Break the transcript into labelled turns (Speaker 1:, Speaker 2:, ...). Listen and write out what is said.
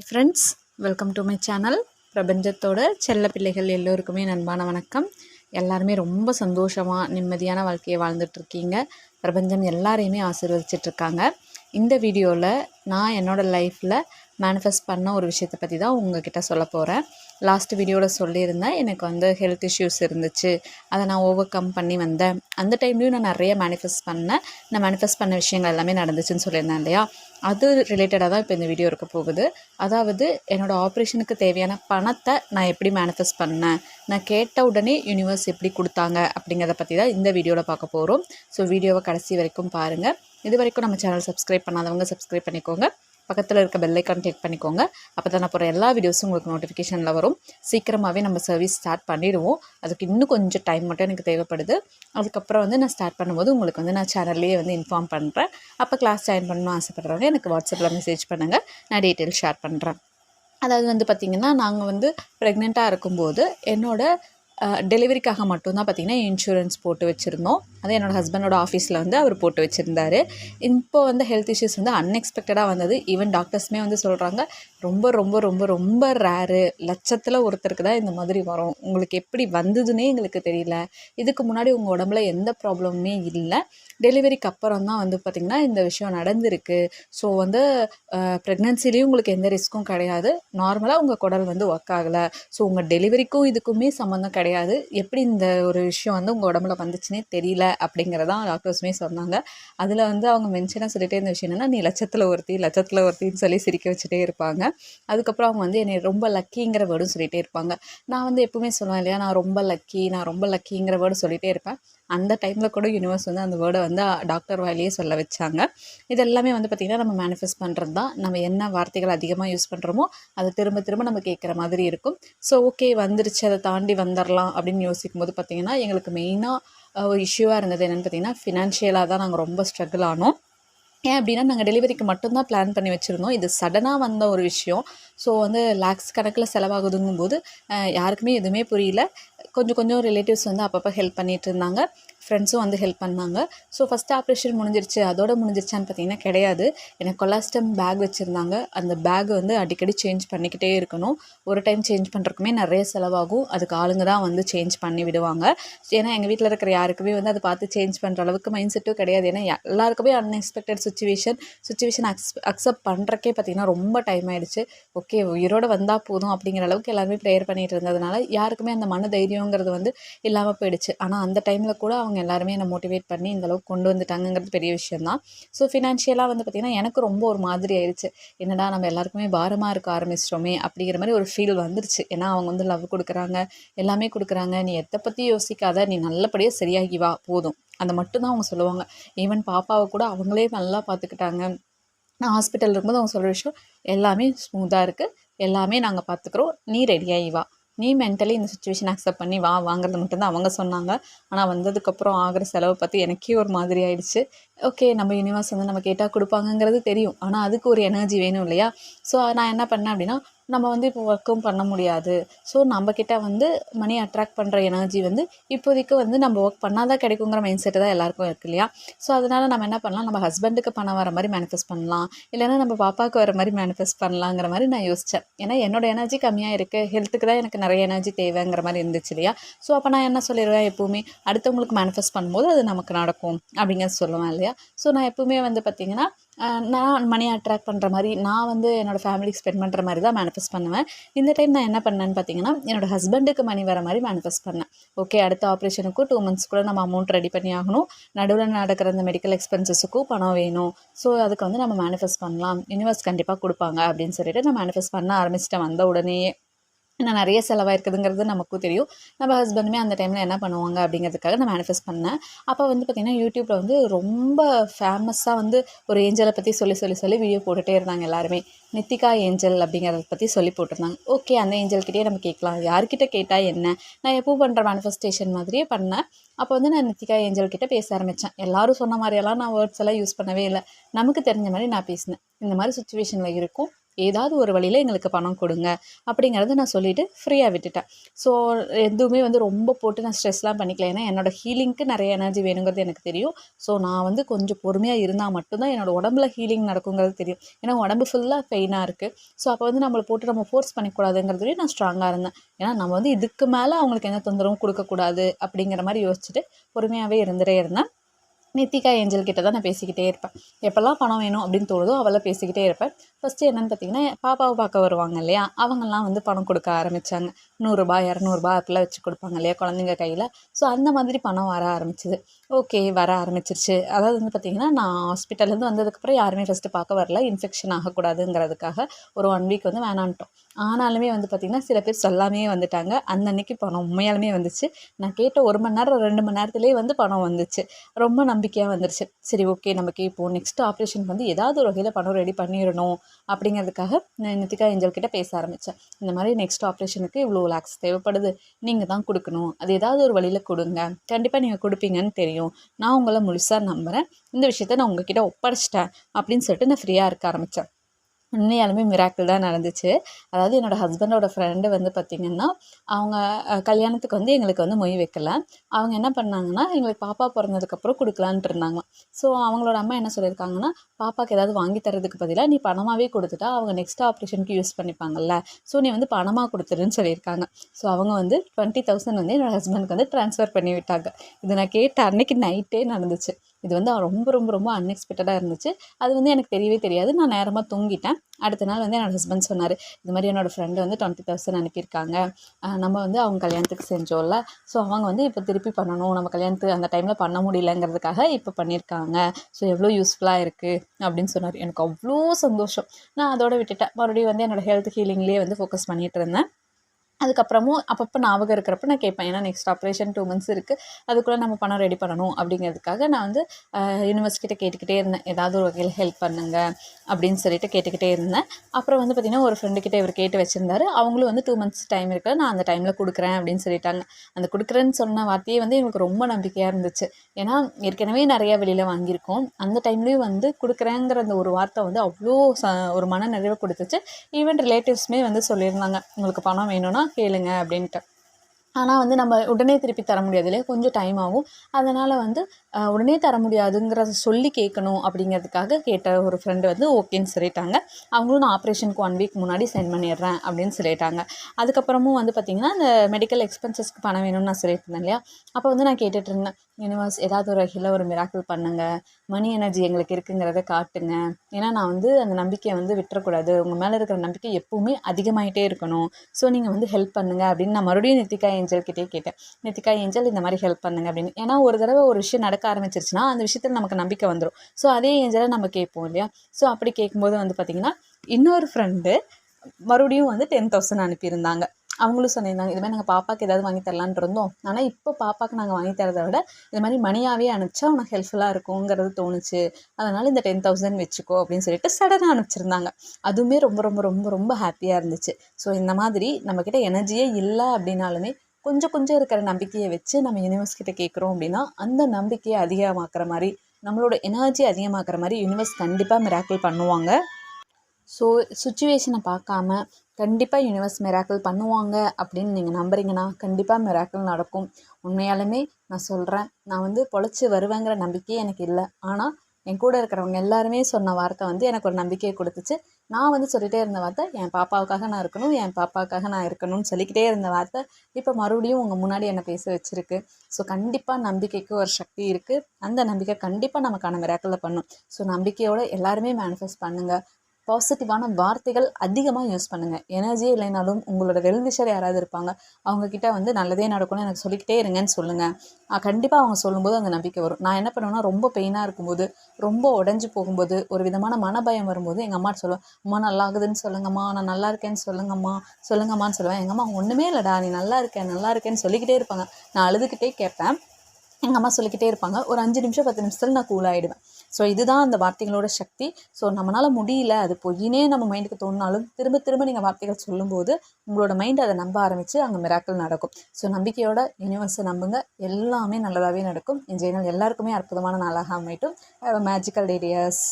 Speaker 1: Hi friends welcome to my channel பிரபஞ்சத்தோட செல்ல பிள்ளைகள் எல்லோருக்குமே நண்பான வணக்கம். எல்லாருமே ரொம்ப சந்தோஷமாக நிம்மதியான வாழ்க்கையை வாழ்ந்துட்டுருக்கீங்க பிரபஞ்சம் எல்லாரையுமே ஆசீர்வதிச்சிட்ருக்காங்க இந்த வீடியோவில் நான் என்னோடய லைஃப்பில் மேனிஃபெஸ்ட் பண்ண ஒரு விஷயத்தை பற்றி தான் உங்ககிட்ட சொல்ல போகிறேன் லாஸ்ட் வீடியோவில் சொல்லியிருந்தேன். எனக்கு வந்து ஹெல்த் இஷ்யூஸ் இருந்துச்சு. அதை நான் ஓவர் கம் பண்ணி வந்தேன். அந்த டைம்லேயும் நான் நிறைய மேனிஃபெஸ்ட் பண்ணேன். நான் மேனிஃபெஸ்ட் பண்ண விஷயங்கள் எல்லாமே நடந்துச்சுன்னு சொல்லியிருந்தேன் இல்லையா? அது ரிலேட்டடாக தான் இப்போ இந்த வீடியோ இருக்க போகுது. அதாவது என்னோடய ஆப்ரேஷனுக்கு தேவையான பணத்தை நான் எப்படி மேனிஃபெஸ்ட் பண்ணேன்? நான் கேட்ட உடனே யூனிவர்ஸ் எப்படி கொடுத்தாங்க? அப்படிங்கிறத பற்றி தான் இந்த வீடியோவில் பார்க்க போகிறோம் ஸோ வீடியோவை கடைசி வரைக்கும் பாருங்கள் இது வரைக்கும் நம்ம சேனல் சப்ஸ்கிரைப் பண்ணாதவங்க சப்ஸ்கிரைப் பண்ணிக்கோங்க. பக்கத்தில் இருக்க பெல்லைக்கான் கிளிக் பண்ணிக்கோங்க. அப்போ தான் நான் போகிற எல்லா வீடியோஸும் உங்களுக்கு நோட்டிஃபிகேஷனில் வரும். சீக்கிரமாகவே நம்ம சர்வீஸ் ஸ்டார்ட் பண்ணிடுவோம். அதுக்கு இன்னும் கொஞ்சம் டைம் மட்டும் எனக்கு தேவைப்படுது. அதுக்கப்புறம் வந்து நான் ஸ்டார்ட் பண்ணும்போது உங்களுக்கு வந்து நான் சேனல்லேயே வந்து இன்ஃபார்ம் பண்ணுறேன் அப்போ கிளாஸ் ஜாயின் பண்ணணும்னு ஆசைப்படுறவங்க எனக்கு வாட்ஸ்அப்பில் மெசேஜ் பண்ணுங்கள் நான் டீட்டெயில் ஷேர் பண்ணுறேன் அதாவது வந்து பார்த்திங்கன்னா நாங்கள் வந்து ப்ரெக்னெண்ட்டாக இருக்கும்போது என்னோடய டெலிவரிக்காக மட்டும்தான் பார்த்திங்கன்னா இன்சூரன்ஸ் போட்டு வச்சுருந்தோம். அது என்னோடய ஹஸ்பண்டோட ஆஃபீஸில் வந்து அவர் போட்டு வச்சுருந்தாரு. இப்போ வந்து ஹெல்த் இஷ்யூஸ் வந்து அன்எக்ஸ்பெக்டடாக வந்தது. ஈவன் டாக்டர்ஸுமே வந்து சொல்கிறாங்க ரொம்ப ரொம்ப ரொம்ப ரொம்ப ரேரு லட்சத்தில் ஒருத்தருக்கு தான் இந்த மாதிரி வரும். உங்களுக்கு எப்படி வந்ததுன்னே எங்களுக்கு தெரியல. இதுக்கு முன்னாடி உங்கள் உடம்புல எந்த ப்ராப்ளமுமே இல்லை. டெலிவரிக்கு அப்புறம் தான் வந்து பார்த்திங்கன்னா இந்த விஷயம் நடந்திருக்கு. ஸோ வந்து ப்ரெக்னென்சிலையும் உங்களுக்கு எந்த ரிஸ்க்கும் கிடையாது. நார்மலாக உங்கள் குடல் வந்து ஒர்க் ஆகலை. ஸோ உங்கள் டெலிவரிக்கும் இதுக்குமே சம்மந்தம் கிடையாது. எப்படி இந்த ஒரு விஷயம் வந்து உங்கள் உடம்புல வந்துச்சுன்னே தெரியல அப்படிங்கிறதான் டாக்டர்ஸுமே சொன்னாங்க. அதில் வந்து அவங்க மென்ஷனாக சொல்லிட்டே இருந்த விஷயம் என்னென்னா நீ லட்சத்தில் ஒருத்தி லட்சத்தில் ஒருத்தின்னு சொல்லி சிரிக்க வச்சுட்டே இருப்பாங்க. அதுக்கப்புறம் அவங்க வந்து என்னை ரொம்ப லக்கிங்கிற வேர்டும் சொல்லிகிட்டே இருப்பாங்க. நான் வந்து எப்பவுமே சொல்லுவேன் இல்லையா நான் ரொம்ப லக்கி நான் ரொம்ப லக்கிங்கிற வேர்டு சொல்லிகிட்டே இருப்பேன். அந்த டைமில் கூட யூனிவர்ஸ் வந்து அந்த வேர்டை வந்து டாக்டர் வாயிலேயே சொல்ல வச்சாங்க. இது எல்லாமே வந்து பார்த்திங்கன்னா நம்ம மேனிஃபெஸ்ட் பண்ணுறது தான் நம்ம என்ன வார்த்தைகள் அதிகமாக யூஸ் பண்ணுறோமோ அதை திரும்ப திரும்ப நம்ம கேட்குற மாதிரி இருக்கும். ஸோ ஓகே வந்துருச்சு அதை தாண்டி வந்துடலாம் அப்படின்னு யோசிக்கும் போது பார்த்திங்கன்னா எங்களுக்கு மெயினாக ஒரு இஷ்யூவாக இருந்தது என்னென்னு பார்த்திங்கன்னா ஃபினான்ஷியலாக தான் நாங்கள் ரொம்ப ஸ்ட்ரகிள் ஆனோம். ஏன் அப்படின்னா நாங்கள் டெலிவரிக்கு மட்டும்தான் பிளான் பண்ணி வச்சுருந்தோம். இது சடனாக வந்த ஒரு விஷயம். ஸோ வந்து லேக்ஸ் கணக்கில் செலவாகுதுங்கும் போது யாருக்குமே எதுவுமே புரியல. கொஞ்சம் கொஞ்சம் ரிலேட்டிவ்ஸ் வந்து அப்பப்போ ஹெல்ப் பண்ணிகிட்டு இருந்தாங்க. ஃப்ரெண்ட்ஸும் வந்து ஹெல்ப் பண்ணாங்க. ஸோ ஃபஸ்ட்டு ஆப்ரேஷன் முடிஞ்சிருச்சு. அதோட முடிஞ்சிருச்சான்னு பார்த்தீங்கன்னா கிடையாது. எனக்கு கொலாஸ்டம் பேக் வச்சுருந்தாங்க. அந்த பேக் வந்து அடிக்கடி சேஞ்ச் பண்ணிக்கிட்டே இருக்கணும். ஒரு டைம் சேஞ்ச் பண்ணுறக்குமே நிறைய செலவாகும். அதுக்கு ஆளுங்க தான் வந்து சேஞ்ச் பண்ணி விடுவாங்க. ஏன்னா எங்கள் வீட்டில் இருக்கிற யாருக்குமே வந்து அதை பார்த்து சேஞ்ச் பண்ணுற அளவுக்கு மைண்ட் செட்டும் கிடையாது. ஏன்னா எல்லாருக்குமே அன்எக்ஸ்பெக்டட் சுச்சுவேஷன் சுச்சுவேஷன் அக்ஸ் அக்செப்ட் பண்ணுறக்கே பார்த்திங்கன்னா ரொம்ப டைம் ஆகிடுச்சு ஓகே உயிரோடு வந்தால் போதும் அப்படிங்கிற அளவுக்கு எல்லாருமே ப்ரேயர் பண்ணிகிட்டு இருந்ததுனால யாருக்குமே அந்த மன தைரியங்கிறது வந்து இல்லாமல் போயிடுச்சு. ஆனால் அந்த டைமில் கூட அவங்க எல்லாருமே என்னை மோட்டிவேட் பண்ணி இந்தளவுக்கு கொண்டு வந்துட்டாங்கங்கிறது பெரிய விஷயம்தான். ஸோ ஃபினான்ஷியலாக வந்து பார்த்திங்கன்னா எனக்கு ரொம்ப ஒரு மாதிரி ஆயிடுச்சு என்னடா நம்ம எல்லாருக்குமே பாரமாக இருக்க ஆரம்பிச்சிட்டோமே அப்படிங்கிற மாதிரி ஒரு ஃபீல் வந்துருச்சு. ஏன்னா அவங்க வந்து லவ் கொடுக்குறாங்க எல்லாமே கொடுக்குறாங்க. நீ எதை பற்றி யோசிக்காத நீ நல்லபடியாக சரியாகி வா போதும். அந்த மட்டும்தான் அவங்க சொல்லுவாங்க. ஈவன் பாப்பாவை கூட அவங்களே நல்லா பார்த்துக்கிட்டாங்க நான் ஹாஸ்பிட்டல் இருக்கும்போது அவங்க சொல்கிற விஷயம் எல்லாமே ஸ்மூத்தாக இருக்குது எல்லாமே நாங்கள் பார்த்துக்குறோம் நீ ரெடியாகி வா. நீ மென்டலி இந்த சுச்சுவேஷன் அக்செப்ட் பண்ணி வா வாங்குறது மட்டும்தான் அவங்க சொன்னாங்க. ஆனால் வந்ததுக்கப்புறம் ஆகிற செலவை பார்த்து எனக்கே ஒரு மாதிரி ஆயிடுச்சு. ஓகே நம்ம யூனிவர்ஸ் வந்து நம்ம கேட்டால் கொடுப்பாங்கங்கிறது தெரியும். ஆனால் அதுக்கு ஒரு எனர்ஜி வேணும் இல்லையா? ஸோ நான் என்ன பண்ணேன் அப்படின்னா நம்ம வந்து இப்போ ஒர்க்கும் பண்ண முடியாது. ஸோ நம்மக்கிட்ட வந்து மணி அட்ராக்ட் பண்ணுற எனர்ஜி வந்து இப்போதைக்கு வந்து நம்ம ஒர்க் பண்ணால் தான் கிடைக்குங்கிற மைண்ட் செட்டு தான் எல்லாருக்கும் இருக்கு இல்லையா? ஸோ அதனால் நம்ம என்ன பண்ணலாம்? நம்ம ஹஸ்பண்டுக்கு பணம் வர மாதிரி மேனிஃபெஸ்ட் பண்ணலாம். இல்லைனா நம்ம பாப்பாவுக்கு வர மாதிரி மேனிஃபெஸ்ட் பண்ணலாங்கிற மாதிரி நான் யோசித்தேன் ஏன்னா என்னோடய எனர்ஜி கம்மியாக இருக்குது ஹெல்த்துக்கு தான் எனக்கு நிறைய எனர்ஜி தேவைங்கிற மாதிரி இருந்துச்சு இல்லையா? ஸோ அப்போ நான் என்ன சொல்லிடுவேன் எப்போவுமே? அடுத்தவங்களுக்கு மேனிஃபெஸ்ட் பண்ணும்போது அது நமக்கு நடக்கும் அப்படிங்கிறது சொல்லுவேன் இல்லையா? ஸோ நான் எப்போவுமே வந்து பார்த்திங்கன்னா நான் மணி அட்ராக்ட் பண்ணுற மாதிரி நான் வந்து என்னோடய ஃபேமிலிக்கு ஸ்பெண்ட் பண்ணுற மாதிரி தான் மேனிஃபெஸ்ட் பண்ணுவேன். இந்த டைம் நான் என்ன பண்ணேன்னு பார்த்தீங்கன்னா என்னோடய ஹஸ்பண்டுக்கு மணி வர மாதிரி மேனிஃபெஸ்ட் பண்ணேன். ஓகே அடுத்த ஆப்ரேஷனுக்கும் டூ மந்த்ஸ் கூட நம்ம அமௌண்ட் ரெடி பண்ணி ஆகணும். நடுவில் நடக்கிற அந்த மெடிக்கல் எக்ஸ்பென்சஸுக்கும் பணம் வேணும். ஸோ அதுக்கு வந்து நம்ம மேனிஃபெஸ்ட் பண்ணலாம். யூனிவர்ஸ் கண்டிப்பாக கொடுப்பாங்க அப்படின்னு சொல்லிட்டு நான் மேனிஃபெஸ்ட் பண்ண ஆரம்பிச்சிட்டேன் வந்த உடனேயே. ஏன்னா நிறைய செலவாயிருக்குதுங்கிறது நமக்கும் தெரியும். நம்ம ஹஸ்பண்டுமே அந்த டைமில் என்ன பண்ணுவாங்க அப்படிங்கிறதுக்காக நான் மேனிஃபெஸ்ட் பண்ணேன். அப்போ வந்து பார்த்திங்கன்னா யூடியூப்பில் வந்து ரொம்ப ஃபேமஸாக வந்து ஒரு ஏஞ்சலை பற்றி சொல்லி சொல்லி சொல்லி வீடியோ போட்டுகிட்டே இருந்தாங்க எல்லாருமே. நித்திகா ஏஞ்சல் அப்படிங்கிறத பற்றி சொல்லி போட்டிருந்தாங்க. ஓகே அந்த ஏஞ்சல்கிட்டே நம்ம கேட்கலாம். யார்கிட்ட கேட்டால் என்ன? நான் எப்போ பண்ணுற மேனிஃபெஸ்டேஷன் மாதிரியே பண்ணேன். அப்போ வந்து நான் நித்திகா ஏஞ்சல் கிட்டே பேச ஆரம்பித்தேன் எல்லோரும் சொன்ன மாதிரியெல்லாம் நான் வேர்ட்ஸ் எல்லாம் யூஸ் பண்ணவே இல்லை. நமக்கு தெரிஞ்ச மாதிரி நான் பேசினேன். இந்த மாதிரி சுச்சுவேஷனில் இருக்கும். ஏதாவது ஒரு வழியில் எங்களுக்கு பணம் கொடுங்க அப்படிங்கிறத நான் சொல்லிவிட்டு ஃப்ரீயாக விட்டுட்டேன். ஸோ எதுவுமே வந்து ரொம்ப போட்டு நான் ஸ்ட்ரெஸ்லாம் பண்ணிக்கல. ஏன்னா என்னோடய ஹீலிங்க்கு நிறைய எனர்ஜி வேணுங்கிறது எனக்கு தெரியும். ஸோ நான் வந்து கொஞ்சம் பொறுமையாக இருந்தால் மட்டும்தான் என்னோடய உடம்புல ஹீலிங் நடக்குங்கிறது தெரியும். ஏன்னா உடம்பு ஃபுல்லாக பெயினாக இருக்குது ஸோ அப்போ வந்து நம்மளை போட்டு நம்ம ஃபோர்ஸ் பண்ணிக்கூடாதுங்கிறதுலேயும் நான் ஸ்ட்ராங்காக இருந்தேன். ஏன்னா நம்ம வந்து இதுக்கு மேலே அவங்களுக்கு எந்த தொந்தரவும் கொடுக்கக்கூடாது அப்படிங்கிற மாதிரி யோசிச்சுட்டு பொறுமையாகவே இருந்துகிட்டே இருந்தேன். நித்திகா ஏஞ்சல் கிட்ட தான் நான் பேசிக்கிட்டே இருப்பேன். எப்போல்லாம் பணம் வேணும் அப்படின்னு தோணுதோ அவளை பேசிக்கிட்டே இருப்பேன். ஃபஸ்ட்டு என்னென்னு பார்த்தீங்கன்னா பாப்பாவை பார்க்க வருவாங்க இல்லையா? அவங்கெல்லாம் வந்து பணம் கொடுக்க ஆரம்பித்தாங்க நூறுரூபா இரநூறுபா அப்படிலாம் வச்சு கொடுப்பாங்க இல்லையா குழந்தைங்க கையில்? ஸோ அந்த மாதிரி பணம் வர ஆரம்பிச்சிது. ஓகே வர ஆரம்பிச்சிருச்சு. அதாவது வந்து பார்த்திங்கன்னா நான் ஹாஸ்பிட்டல்லேருந்து வந்ததுக்கப்புறம் யாருமே ஃபஸ்ட்டு பார்க்க வரல. இன்ஃபெக்ஷன் ஆகக்கூடாதுங்கிறதுக்காக ஒரு ஒன் வீக் வந்து வேணான்ட்டோம். ஆனாலுமே வந்து பார்த்திங்கன்னா சில பேர் சொல்லாமே வந்துட்டாங்க. அந்த அன்னைக்கு பணம் உண்மையாலுமே வந்துச்சு. நான் கேட்ட ஒரு மணி நேரம் ரெண்டு மணி நேரத்துலேயே வந்து பணம் வந்துச்சு. ரொம்ப நம்பிக்கையாக வந்துருச்சு. சரி ஓகே நம்ம கேட்போம் நெக்ஸ்ட் ஆப்ரேஷனுக்கு வந்து ஏதாவது ஒரு வகையில் பணம் ரெடி பண்ணிடணும் அப்படிங்கிறதுக்காக நான் நித்திகா ஏஞ்சல் பேச ஆரம்பித்தேன் இந்த மாதிரி நெக்ஸ்ட் ஆப்ரேஷனுக்கு இவ்வளோ லேக்ஸ் தேவைப்படுது. நீங்கள் தான் கொடுக்கணும். அது ஏதாவது ஒரு வழியில் கொடுங்க. கண்டிப்பாக நீங்கள் கொடுப்பீங்கன்னு தெரியும். நான் உங்களை முழுசாக நம்புகிறேன் இந்த விஷயத்த நான் உங்ககிட்ட ஒப்படைச்சிட்டேன். அப்படின்னு சொல்லிட்டு நான் ஃப்ரீயாக இருக்க ஆரம்பித்தேன் உண்மையாலுமே மிராக்கிள் தான் நடந்துச்சு. அதாவது என்னோடய ஹஸ்பண்டோட ஃப்ரெண்டு வந்து பார்த்திங்கன்னா அவங்க கல்யாணத்துக்கு வந்து எங்களுக்கு வந்து மொய் வைக்கல. அவங்க என்ன பண்ணாங்கன்னா எங்களுக்கு பாப்பா பிறந்ததுக்கப்புறம் கொடுக்கலான்ட்டு இருந்தாங்க. ஸோ அவங்களோட அம்மா என்ன சொல்லியிருக்காங்கன்னா பாப்பாவுக்கு ஏதாவது வாங்கி தரதுக்கு பதிலாக நீ பணமாகவே கொடுத்துட்டா அவங்க நெக்ஸ்ட் ஆப்ரேஷனுக்கு யூஸ் பண்ணிப்பாங்கல்ல. ஸோ நீ வந்து பணமாக கொடுத்துருன்னு சொல்லியிருக்காங்க. ஸோ அவங்க வந்து டுவெண்ட்டி தௌசண்ட் வந்து என்னோடய ஹஸ்பண்டுக்கு வந்து ட்ரான்ஸ்ஃபர் பண்ணி விட்டாங்க. இது நான் கேட்ட அன்னைக்கு நைட்டே நடந்துச்சு. இது வந்து ரொம்ப ரொம்ப ரொம்ப அன்எக்ஸ்பெக்டடாக இருந்துச்சு. அது வந்து எனக்கு தெரியவே தெரியாது. நான் நேரமாக தூங்கிட்டேன். அடுத்த நாள் வந்து என்னோடய ஹஸ்பண்ட் சொன்னார் இது மாதிரி என்னோடய ஃப்ரெண்டு வந்து டுவெண்ட்டி தௌசண்ட் அனுப்பியிருக்காங்க. நம்ம வந்து அவங்க கல்யாணத்துக்கு செஞ்சோம்ல. ஸோ அவங்க வந்து இப்போ திருப்பி பண்ணணும். நம்ம கல்யாணத்துக்கு அந்த டைமில் பண்ண முடியலங்கிறதுக்காக இப்போ பண்ணியிருக்காங்க. ஸோ எவ்வளோ யூஸ்ஃபுல்லாக இருக்குது அப்படின்னு சொன்னார். எனக்கு அவ்வளோ சந்தோஷம். நான் அதோட விட்டுட்டேன். மறுபடியும் வந்து என்னோடய ஹெல்த் ஹீலிங்லேயே வந்து ஃபோக்கஸ் பண்ணிகிட்டு இருந்தேன். அதுக்கப்புறமும் அப்பப்போ ஞாபகம் இருக்கிறப்ப நான் கேட்பேன் ஏன்னா நெக்ஸ்ட் ஆப்ரேஷன் டூ மந்த்ஸ் இருக்குது அதுக்குள்ளே நம்ம பணம் ரெடி பண்ணணும். அப்படிங்கிறதுக்காக நான் வந்து யூனிவர்ஸ்கிட்ட கேட்டுக்கிட்டே இருந்தேன். ஏதாவது ஒரு வகையில் ஹெல்ப் பண்ணுங்க அப்படின்னு சொல்லிட்டு கேட்டுக்கிட்டே இருந்தேன். அப்புறம் வந்து பார்த்திங்கன்னா ஒரு ஃப்ரெண்டுக்கிட்ட இவர் கேட்டு வச்சுருந்தாரு. அவங்களும் வந்து டூ மந்த்ஸ் டைம் இருக்குது நான் அந்த டைமில் கொடுக்குறேன் அப்படின்னு சொல்லிட்டாங்க. அந்த கொடுக்குறேன்னு சொன்ன வார்த்தையே வந்து எங்களுக்கு ரொம்ப நம்பிக்கையாக இருந்துச்சு. ஏன்னா ஏற்கனவே நிறையா வெளியில் வாங்கியிருக்கோம். அந்த டைம்லேயும் வந்து கொடுக்குறேங்கிற அந்த ஒரு வார்த்தை வந்து அவ்வளோ ச ஒரு மன நிறைவை கொடுத்துச்சு. ஈவன் ரிலேட்டிவ்ஸுமே வந்து சொல்லியிருந்தாங்க உங்களுக்கு பணம் வேணும்னா கேளுங்க அப்படின்ட்டு ஆனால் வந்து நம்ம உடனே திருப்பி தர முடியாது இல்லையா? கொஞ்சம் டைம் ஆகும். அதனால் வந்து உடனே தர முடியாதுங்கிறத சொல்லி கேட்கணும் அப்படிங்கிறதுக்காக கேட்ட ஒரு ஃப்ரெண்டு வந்து ஓகேன்னு சொல்லிட்டாங்க. அவங்களும் நான் ஆப்ரேஷனுக்கு ஒன் வீக் முன்னாடி சென்ட் பண்ணிடுறேன் அப்படின்னு சொல்லிட்டாங்க. அதுக்கப்புறமும் வந்து பார்த்திங்கன்னா அந்த மெடிக்கல் எக்ஸ்பென்சஸ்க்கு பணம் வேணும்னு நான் சொல்லியிருந்தேன் இல்லையா? அப்போ வந்து நான் கேட்டுட்டு இருந்தேன் யூனிவர்ஸ் ஏதாவது ஒரு வகையில் ஒரு மிராக்கிள் பண்ணுங்கள் மணி எனர்ஜி எங்களுக்கு இருக்குங்கிறத காட்டுங்க. ஏன்னா நான் வந்து அந்த நம்பிக்கையை வந்து விட்டுறக்கூடாது. உங்கள் மேலே இருக்கிற நம்பிக்கை எப்பவுமே அதிகமாகிட்டே இருக்கணும். ஸோ நீங்கள் வந்து ஹெல்ப் பண்ணுங்கள் அப்படின்னு நான் மறுபடியும் நித்திகா என் கிட்டே கேட்டேன். நித்திகா ஏஞ்சல் இந்த மாதிரி ஹெல்ப் பண்ணுங்க அப்படின்னு. ஏன்னா ஒரு தடவை ஒரு விஷயம் நடக்க ஆரம்பிச்சிருச்சுன்னா அந்த விஷயத்தில் நமக்கு நம்பிக்கை வந்துடும் ஸோ அதே ஏஞ்சலை நம்ம கேட்போம் இல்லையா? ஸோ அப்படி கேட்கும்போது வந்து பார்த்திங்கன்னா இன்னொரு ஃப்ரெண்டு மறுபடியும் வந்து டென் தௌசண்ட் அனுப்பியிருந்தாங்க. அவங்களும் சொல்லியிருந்தாங்க இது மாதிரி நாங்கள் பாப்பாவுக்கு ஏதாவது வாங்கி தரலான்ட்டு இருந்தோம். ஆனால் இப்போ பாப்பாவுக்கு நாங்கள் வாங்கி தரதை விட இது மாதிரி மணியாகவே அனுப்பிச்சா உனக்கு ஹெல்ப்ஃபுல்லாக இருக்குங்கிறது தோணுச்சு. அதனால் இந்த டென் தௌசண்ட் வச்சுக்கோ அப்படின்னு சொல்லிட்டு சடனாக அனுப்பிச்சிருந்தாங்க. அதுவுமே ரொம்ப ரொம்ப ரொம்ப ரொம்ப ஹாப்பியாக இருந்துச்சு. ஸோ இந்த மாதிரி நம்மக்கிட்ட எனர்ஜியே இல்லை அப்படின்னாலுமே கொஞ்சம் கொஞ்சம் இருக்கிற நம்பிக்கையை வச்சு நம்ம யூனிவர்ஸ் கிட்ட கேட்குறோம் அப்படின்னா அந்த நம்பிக்கையை அதிகமாக்குற மாதிரி நம்மளோட எனர்ஜி அதிகமாக்குற மாதிரி யூனிவர்ஸ் கண்டிப்பாக மிராக்கிள் பண்ணுவாங்க. ஸோ சுச்சுவேஷனை பார்க்காம கண்டிப்பாக யூனிவர்ஸ் மிராக்கிள் பண்ணுவாங்க அப்படின்னு நீங்கள் நம்புறீங்கன்னா கண்டிப்பாக மிராக்கிள் நடக்கும். உண்மையாலுமே நான் சொல்கிறேன் நான் வந்து பொழைச்சி வருவேங்கிற நம்பிக்கையே எனக்கு இல்லை. ஆனால் என் கூட இருக்கிறவங்க எல்லாருமே சொன்ன வார்த்தை வந்து எனக்கு ஒரு நம்பிக்கையை கொடுத்துச்சு. நான் வந்து சொல்லிகிட்டே இருந்த வார்த்தை என் பாப்பாவுக்காக நான் இருக்கணும் என் பாப்பாவுக்காக நான் இருக்கணும்னு சொல்லிக்கிட்டே இருந்த வார்த்தை இப்போ மறுபடியும் உங்கள் முன்னாடி என்னை பேச வச்சுருக்கு. ஸோ கண்டிப்பாக நம்பிக்கைக்கு ஒரு சக்தி இருக்குது அந்த நம்பிக்கை கண்டிப்பாக நமக்கான மிராக்கில் பண்ணும். ஸோ நம்பிக்கையோடு எல்லாருமே மேனிஃபெஸ்ட் பண்ணுங்கள் பாசிட்டிவான வார்த்தைகள் அதிகமாக யூஸ் பண்ணுங்கள் எனர்ஜியே இல்லைனாலும் உங்களோட வெல்விஷர் யாராவது இருப்பாங்க அவங்கக்கிட்ட வந்து நல்லதே நடக்கணும்னு எனக்கு சொல்லிக்கிட்டே இருங்கன்னு சொல்லுங்கள் கண்டிப்பாக அவங்க சொல்லும்போது அந்த நம்பிக்கை வரும். நான் என்ன பண்ணுவேன்னா ரொம்ப பெயினாக இருக்கும்போது ரொம்ப உடஞ்சி போகும்போது ஒரு விதமான மனபயம் வரும்போது எங்கள் அம்மா சொல்லுவேன் அம்மா நல்லா ஆகுதுன்னு சொல்லுங்கம்மா நான் நல்லா இருக்கேன்னு சொல்லுங்கம்மா சொல்லுங்கம்மான்னு சொல்லுவேன். எங்கள் அம்மா ஒன்றுமே இல்லைடா நீ நல்லா இருக்கேன் நல்லா இருக்கேன்னு சொல்லிக்கிட்டே இருப்பாங்க. நான் அழுதுகிட்டே கேட்பேன். எங்கள் அம்மா சொல்லிக்கிட்டே இருப்பாங்க ஒரு அஞ்சு நிமிஷம் பத்து நிமிஷத்தில் நான் கூல் ஆகிடுவேன் ஸோ இதுதான் அந்த வார்த்தைகளோட சக்தி. ஸோ நம்மளால் முடியல அது பொய்னே நம்ம மைண்டுக்கு தோணினாலும் திரும்ப திரும்ப நீங்கள் வார்த்தைகள் சொல்லும்போது உங்களோட மைண்ட் அதை நம்ப ஆரம்பித்து அங்கே மிராக்கள் நடக்கும். ஸோ நம்பிக்கையோட யூனிவர்ஸை நம்புங்க. எல்லாமே நல்லதாகவே நடக்கும். இந்த சேனல் எல்லாருக்குமே அற்புதமான நாளாக அமைட்டும் மேஜிக்கல் டேடியர்ஸ்